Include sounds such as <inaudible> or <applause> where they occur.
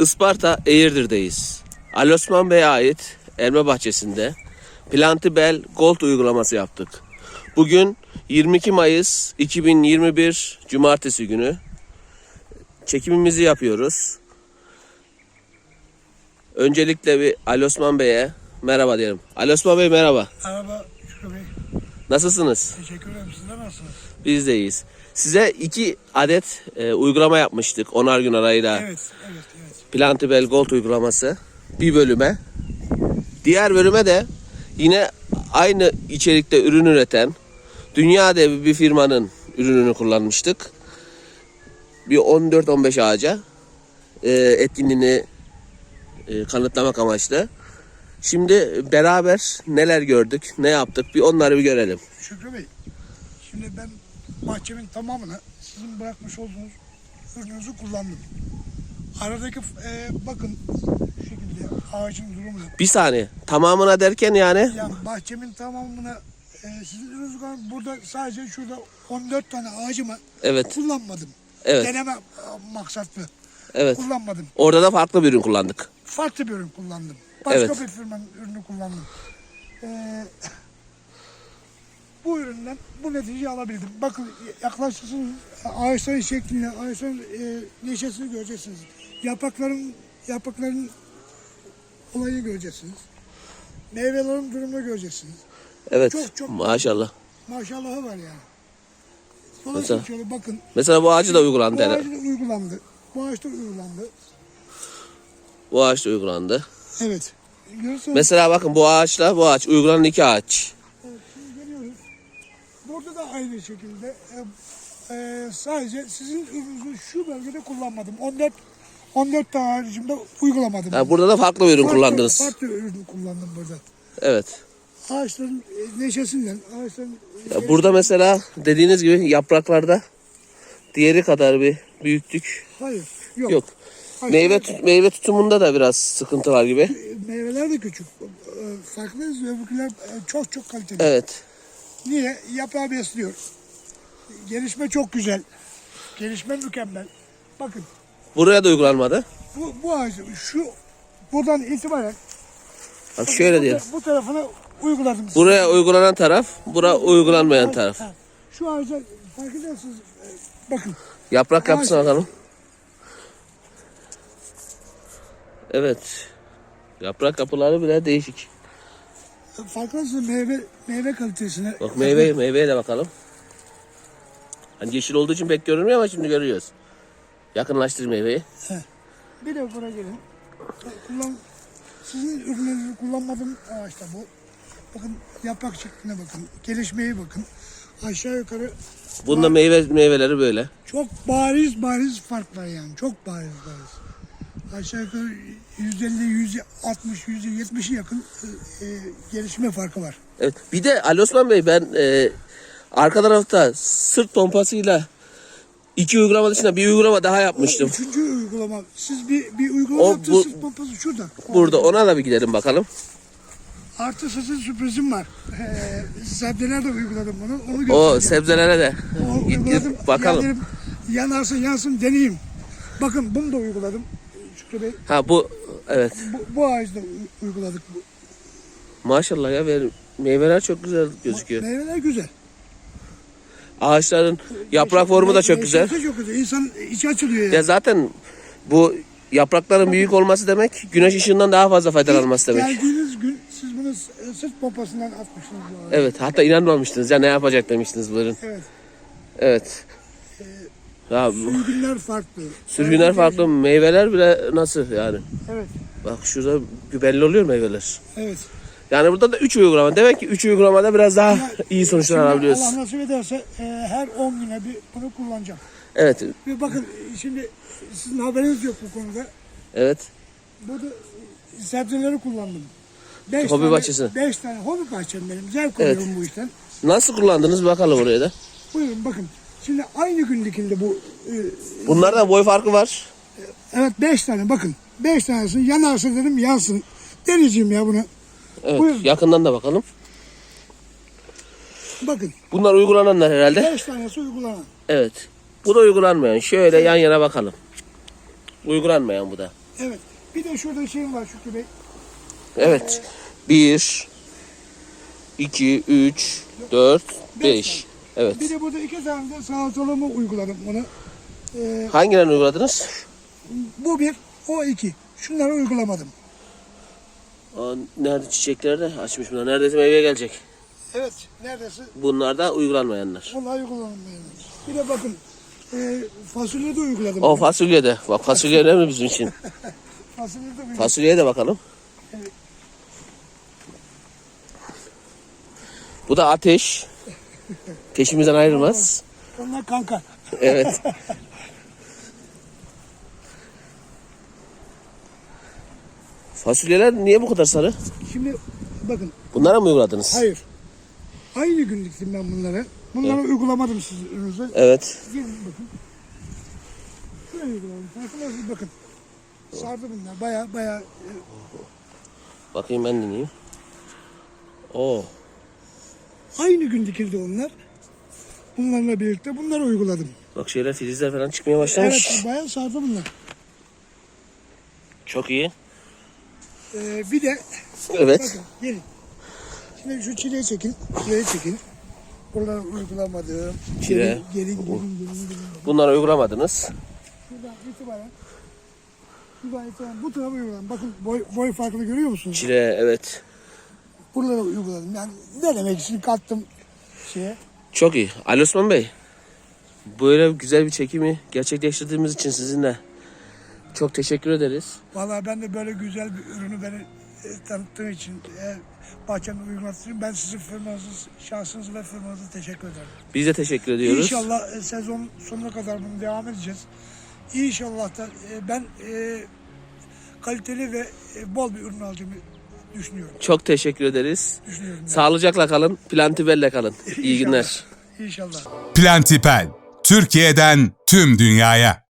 Isparta Eğirdir'deyiz. Ali Osman Bey'e ait elma bahçesinde Plantibel Gold uygulaması yaptık. Bugün 22 Mayıs 2021 Cumartesi günü çekimimizi yapıyoruz. Öncelikle bir Ali Osman Bey'e merhaba diyelim. Ali Osman Bey merhaba. Merhaba Şükrü Bey. Nasılsınız? Teşekkür ederim. Sizler nasılsınız? Biz de iyiyiz. Size iki adet e, uygulama yapmıştık onar gün arayla. Evet, evet. Plantibel Gold uygulaması bir bölüme. Diğer bölüme de yine aynı içerikte ürün üreten dünya devi bir firmanın ürününü kullanmıştık. Bir 14-15 ağaca e, etkinliğini e, kanıtlamak amaçlı. Şimdi beraber neler gördük, ne yaptık bir onları bir görelim. Şükrü Bey, şimdi ben bahçemin tamamını sizin bırakmış olduğunuz ürününüzü kullandım. Aradaki e, bakın şu şekilde ağacın durumunu. Bir saniye tamamına derken yani Yani bahçemin tamamını e, sizin kullandım. Burada sadece şurada 14 tane ağacımı evet kullanmadım. evet Deneme e, maksatlı evet kullanmadım. orada da farklı bir ürün kullandık. farklı bir ürün kullandım. Başka Evet. bir firmanın ürünü kullandım. Ee, bu üründen bu neticeyi alabildim. Bakın yaklaşırsınız ağaçların şeklini, ağaçların e, neşesini göreceksiniz. Yaprakların yaprakların olayını göreceksiniz. Meyvelerin durumunu göreceksiniz. Evet Çok, çok- maşallah. Maşallahı var yani. Dolayısıyla Mesela- şöyle bakın. Mesela bu ağacı da uygulandı. Bu ağaç da uygulandı. Bu ağaç da uygulandı. Bu ağaç da uygulandı. Evet. Görürsünüz. Mesela bakın bu ağaçla bu ağaç uygulanan iki ağaç. Evet, şimdi geliyoruz. Burada da aynı şekilde e, e, sadece sizin ürününüzü şu bölgede kullanmadım. 14 14 tane haricimde uygulamadım. Ha, burada da farklı bir ürün Farklı- kullandınız. Farklı ürün kullandım burada. Evet. Ağaçların e, neşesinden, ağaçların Ya burada mesela dediğiniz gibi yapraklarda diğeri kadar bir büyüklük hayır, yok. yok. Ağaçlar- Meyve tut- meyve tutumunda da biraz sıkıntı var gibi. e, meyveler de küçük. E, Farklıyız. Öbürküler çok çok kaliteli. Evet. Niye? Yaprağı besliyor. Gelişme çok güzel. Gelişme mükemmel. Bakın Buraya da uygulanmadı. bu, bu ağaç şu buradan itibaren Bak şöyle bu, diyelim. bu tarafına uyguladım. Buraya uygulanan taraf, bura uygulanmayan taraf. Şu ağaca fark edersiniz. e, Bakın Yaprak yapısına Ağaç- bakalım. Evet. Yaprak kapıları bile değişik. fark edersiniz meyve, meyve kalitesine. Bak meyve meyveye de bakalım. Hani yeşil olduğu için pek görünmüyor ama şimdi görüyoruz. Yakınlaştır meyveyi. Bir de buraya gelin. Kullan, sizin ürünlerinizi kullanmadığım ağaçta bu. Bakın yaprak şekline bakın. Gelişmeye bakın. Aşağı yukarı Bunda meyve meyveleri böyle. çok bariz bariz fark var yani. Çok bariz bariz. Aşağı yukarı 150, 160, 170'e yakın e, e, gelişme farkı var. Evet. Bir de Ali Osman Bey ben e, arka tarafta sırt pompasıyla iki uygulama dışında bir uygulama daha yapmıştım. Üçüncü uygulama. Siz bir, bir uygulama O yaptınız. bu- sırt pompası şurada. Burada ona da bir gidelim bakalım. Artı sizin sürprizim var. Ee, sebzeler de uyguladım bunu. Onu O sebzelere de O gidip uyguladım. bakalım. Yani yansın yansın deneyeyim. Bakın bunu da uyguladım. Şükrü Bey. Ha bu evet. Bu, bu u- uyguladık. Bu. Maşallah ya benim meyveler çok güzel gözüküyor. Meyveler güzel. Ağaçların yaprak formu da çok Meyve- güzel. çok güzel. İnsan içi açılıyor yani. Ya zaten bu yaprakların büyük olması demek güneş ışığından daha fazla faydalanması demek. Geldiğiniz gün siz bunu s- sırt pompasından atmışsınız. Evet hatta inanmamıştınız ya ne yapacak demiştiniz buyurun. Evet. Evet. Ya bu Sürgünler farklı. sürgünler farklı meyveler bile nasıl yani. Evet. Bak şurada belli oluyor meyveler. Evet. Yani burada da 3 uygulama. Demek ki 3 uygulamada biraz daha iyi sonuçlar Şimdi alabiliyoruz. Allah nasip ederse e, her 10 güne bir bunu kullanacağım. Evet. Ve bakın şimdi sizin haberiniz yok bu konuda. Evet. Burada sebzeleri kullandım. Beş Hobi tane, bahçesi. Beş tane hobi bahçem benim. Zevk alıyorum bu işten. Nasıl kullandınız bakalım oraya da. Buyurun bakın. Şimdi aynı gün dikildi bu. e, Bunlarda boy farkı var. evet beş tane bakın. Beş tanesini yanarsa dedim yansın. Deneyeceğim ya bunu. Evet. Buyurun. Yakından da bakalım. Bakın. Bunlar uygulananlar herhalde. Beş tanesi uygulanan. Evet. Bu da uygulanmayan. Şöyle yan yana bakalım. Uygulanmayan bu da. Evet. Bir de şurada şeyim var Şükrü Bey. Evet. 1 2 3 4 5. Evet. Bir de burada iki tane de solumu uyguladım bunu. Ee, Hangilerini uyguladınız? bu bir, o iki. Şunları uygulamadım. Aa, nerede çiçekler de açmış bunlar. Neredeyse meyveye gelecek. Evet. Neredeyse Bunlar da uygulanmayanlar. Vallahi uygulamadım. Bir de bakın e, fasulye de uyguladım. O fasulye de. Bak fasulye önemli bizim için. <laughs> fasulye de uyguladım. Fasulyeye de bakalım. Evet. Bu da ateş. <laughs> Peşimizden ayrılmaz. Onlar kanka. Evet. <laughs> Fasulyeler niye bu kadar sarı? Şimdi bakın Bunlara mı uyguladınız? hayır. Aynı gün diktim ben bunları. Bunları uygulamadım sizin ürününüze. Evet. Gelin bakın. Şuraya uyguladım. Farkındasınız bakın. Sardı bunlar. Baya baya e, Bakayım ben deneyeyim. Oo. aynı gün dikildi onlar. Bunlarla birlikte bunları uyguladım. Bak şöyle filizler falan çıkmaya başlamış. Evet baya sardı bunlar. Çok iyi. Ee, bir de Evet. bakın gelin. Şimdi şu çileyi çekin. Çileyi çekin. Buraları uygulamadım. Çile. Gelin gelin gelin gelin. gelin. Bunları uygulamadınız. Şuradan itibaren Şuradan itibaren bu tarafa uyguladım. Bakın boy, boy farkını görüyor musunuz? Çile evet. Buralara uyguladım. Yani ne demek için kattım şeye. Çok iyi. Ali Osman Bey. Böyle güzel bir çekimi gerçekleştirdiğimiz için sizinle çok teşekkür ederiz. Vallahi ben de böyle güzel bir ürünü beni e, tanıttığın için, e, bahçemde uygulattığın için ben sizin firmanızı, şahsınız ve firmanıza teşekkür ederim. Biz de teşekkür ediyoruz. İnşallah e, sezon sonuna kadar bunu devam edeceğiz. İnşallah da e, ben e, kaliteli ve e, bol bir ürün alacağımı düşünüyorum. Çok teşekkür ederiz. Düşünüyorum. yani. Sağlıcakla kalın. Plantibelle kalın. İyi günler. İnşallah. Plantipel, Türkiye'den tüm dünyaya.